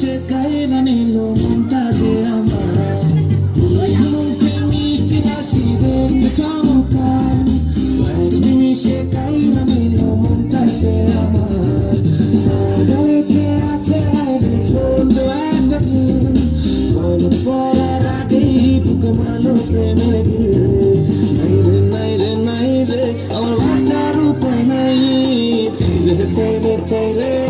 সে কায়রা নিল, মনটা যে আমার। তুই মুখে মিষ্টি হাসি দেখতে চমৎকার। এক নিমিষে কায়রা নিল, মনটা যে আমার। তাদেরকে আছে আইরে ছোট একটা দিন। মন পড়ার আগেই বুকে মানো প্রেমের ভিড় নাইরে নাইরে নাইরে আমার বাঁচার উপায় নাই। চাইলে চাইলে চাইলে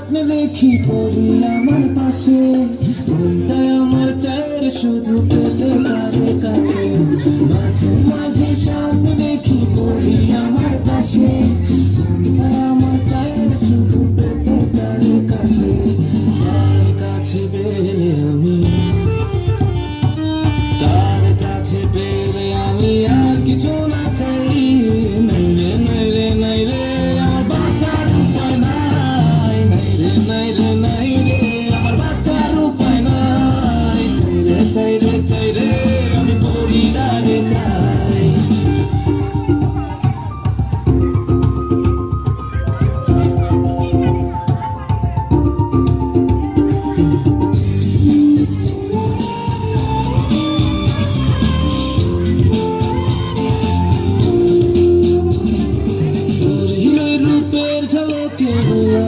স্বপ্নে দেখি পড়ি আমার পাশে। ঘুমটা আমার চায়ের শুধু পেলে কাছে। মাঝে মাঝে স্বপ্ন দেখি পড়ি আমার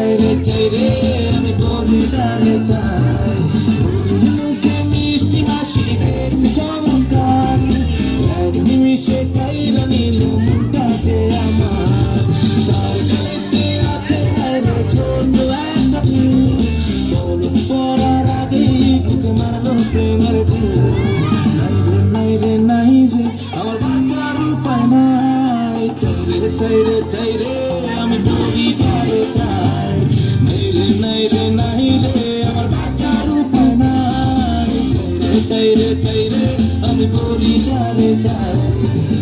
চাইরে চাইরে আমি কবিতারে চাই মুখে মিষ্টি হাসি দেখতে চমৎকার। এক নিমিষে কাইরা নিল মনটা যে আমার। তার গাড়িতে আছে আরে ছোট একটা ফুল বল পড়ার আগেই বুকে মারলো প্রেমের ফুল নাই রে নাই রে আমার বাঁচার উপায় নাই। চাইরে চাইরে চাইরে meditating on the booty that it